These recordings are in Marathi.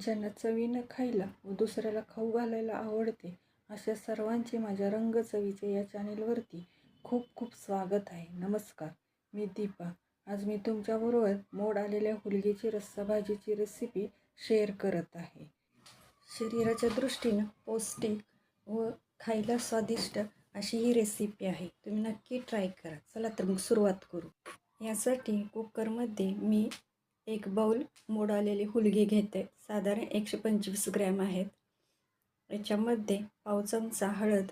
ज्यांना चवीनं खायला व दुसऱ्याला खाऊ घालायला आवडते अशा सर्वांचे माझ्या रंग चवीचे या चॅनेलवरती खूप खूप स्वागत आहे. नमस्कार मी दीपा. आज मी तुमच्याबरोबर मोड आलेल्या हुलगीची रस्सा भाजीची रेसिपी शेअर करत आहे. शरीराच्या दृष्टीनं पौष्टिक व खायला स्वादिष्ट अशी ही रेसिपी आहे. तुम्ही नक्की ट्राय करा. चला तर मग सुरुवात करू. यासाठी कुकरमध्ये मी एक बाऊल मोडालेली हुलगी घेते. साधारण एकशे पंचवीस ग्रॅम आहेत. याच्यामध्ये पाव चमचा हळद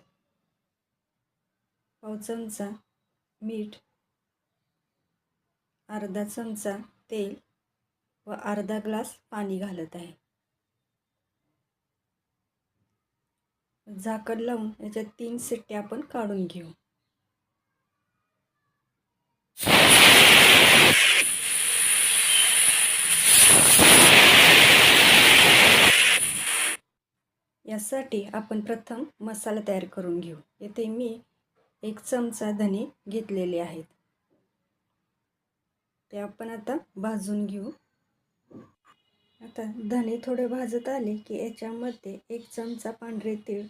पाव चमचा मीठ अर्धा चमचा तेल व अर्धा ग्लास पाणी घालत आहे. झाकण लावून याच्यात तीन सिट्ट्या आपण काढून घेऊ. यासाठी आपण प्रथम मसाला तयार करून घेऊ. येथे मी एक चमचा धने घेतलेले आहेत. ते आपण आता भाजून घेऊ. आता धने थोडे भाजत आले की याच्यामध्ये एक चमचा पांढरे तीळ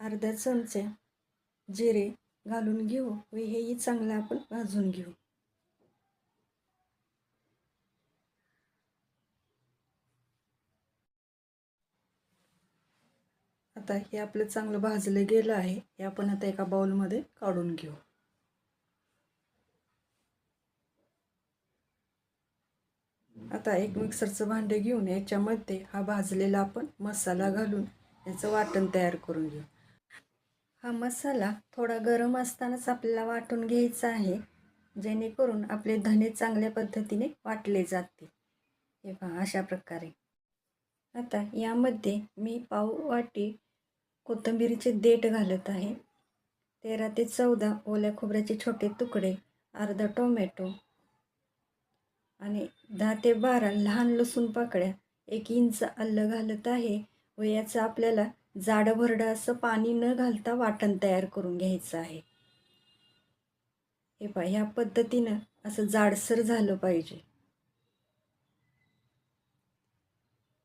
अर्धा चमचा जिरे घालून घेऊ व हेही चांगलं आपण भाजून घेऊ. आता हे आपलं चांगलं भाजलं गेलं आहे हे आपण आता एका बाउलमध्ये काढून घेऊ. आता एक मिक्सरचं भांडे घेऊन याच्यामध्ये हा भाजलेला आपण मसाला घालून याचं वाटण तयार करून घेऊ. हा मसाला थोडा गरम असतानाच आपल्याला वाटून घ्यायचा आहे जेणेकरून आपले धने चांगल्या पद्धतीने वाटले जातील. हे पहा अशा प्रकारे. आता यामध्ये मी पाव वाटी कोथिंबिरीचे देठ घालत आहे. तेरा ते चौदा ओल्या खोबऱ्याचे छोटे तुकडे अर्धा टोमॅटो आणि दहा ते बारा लहान लसूण पाकळ्या एक इंच अल्लं घालत आहे व याचं आपल्याला जाडंभरडं असं पाणी न घालता वाटण तयार करून घ्यायचं आहे. हे पहा ह्या पद्धतीनं असं जाडसर झालं पाहिजे.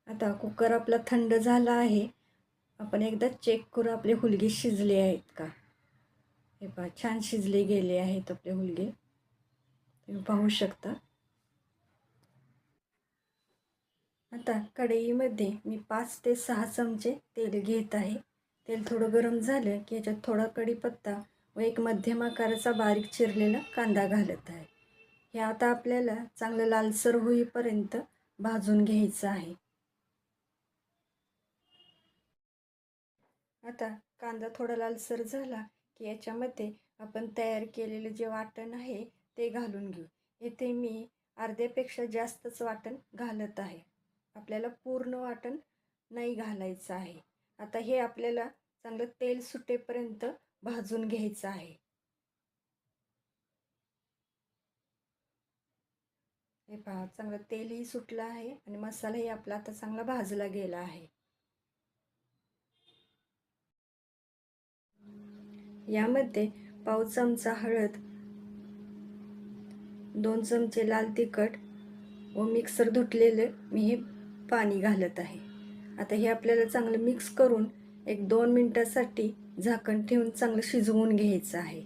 आता कुकर आपला थंड झाला आहे. आपण एकदा चेक करू आपले हुलगे शिजले आहेत का? हे पहा छान शिजले गेले आहेत आपले हुलगे. तुम्ही पाहू शकता. आता कढईमध्ये मी पाच ते सहा चमचे तेल घेत आहे. तेल थोडं गरम झालं की याच्यात थोडा कढीपत्ता व एक मध्यम आकाराचा बारीक चिरलेला कांदा घालत आहे. हे आता आपल्याला चांगलं लालसर होईपर्यंत भाजून घ्यायचं आहे. आता कांदा थोडा लालसर झाला की याच्यामध्ये आपण तयार केलेलं जे वाटण आहे ते घालून घेऊ. येथे मी अर्ध्यापेक्षा जास्तच वाटण घालत आहे. आपल्याला पूर्ण वाटण नाही घालायचं आहे. आता हे आपल्याला चांगलं तेल सुटेपर्यंत भाजून घ्यायचं आहे. हे पहा चांगलं तेलही सुटलं आहे आणि मसालाही आपला आता चांगला भाजला गेला आहे. यामध्ये पाव चमचा हळद दोन चमचे लाल तिखट व मिक्सर धुतलेलं मी हे पाणी घालत आहे. आता हे आपल्याला चांगलं मिक्स करून एक दोन मिनटासाठी झाकण ठेवून चांगलं शिजवून घ्यायचं आहे.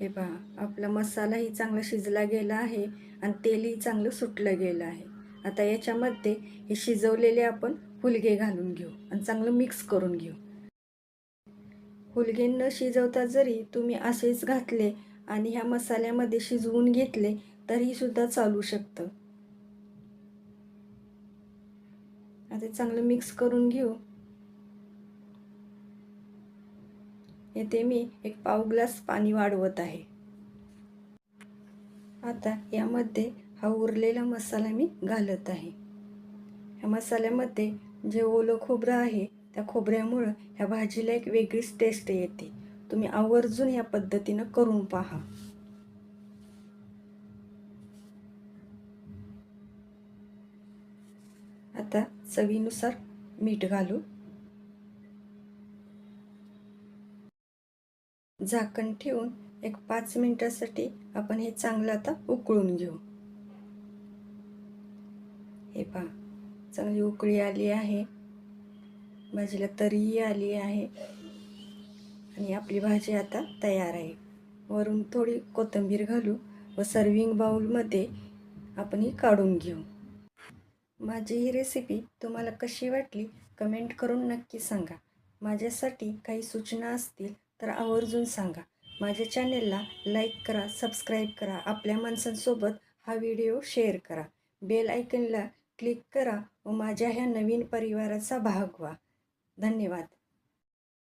हे पहा आपला मसालाही चांगला शिजला गेला आहे आणि तेलही चांगलं सुटलं गेलं आहे. आता याच्यामध्ये हे शिजवलेले आपण हुलगे घालून घेऊ आणि चांगलं मिक्स करून घेऊ. हुलगे न शिजवता जरी तुम्ही असेच घातले आणि ह्या मसाल्यामध्ये शिजवून घेतले तरी सुद्धा चालू शकतं. आता चांगलं मिक्स करून घेऊ. येथे मी एक पाव ग्लास पाणी वाढवत आहे. आता यामध्ये हा उरलेला मसाला मी घालत आहे. ह्या मसाल्यामध्ये जे ओलं खोबरं आहे त्या खोबऱ्यामुळं ह्या भाजीला एक वेगळीच टेस्ट येते. तुम्ही आवर्जून या पद्धतीनं करून पहा. आता चवीनुसार मीठ घालू. झाकण ठेवून एक पाच मिनिटासाठी आपण हे चांगलं आता उकळून घेऊ. हे पहा चांगली उकळी आली आहे. भाजीला तरीही आली आहे. आणि आपली भाजी आता तयार आहे. वरून थोडी कोथिंबीर घालू व सर्विंग बाउलमध्ये आपण ही काढून घेऊ. माझी ही रेसिपी तुम्हाला कशी वाटली कमेंट करून नक्की सांगा. माझ्यासाठी काही सूचना असतील तर आवर्जून सांगा. माझ्या चॅनेलला लाईक करा सबस्क्राईब करा. आपल्या माणसांसोबत हा व्हिडिओ शेअर करा. बेल आयकनला क्लिक करा व माझ्या ह्या नवीन परिवाराचा भाग व्हा. धन्यवाद.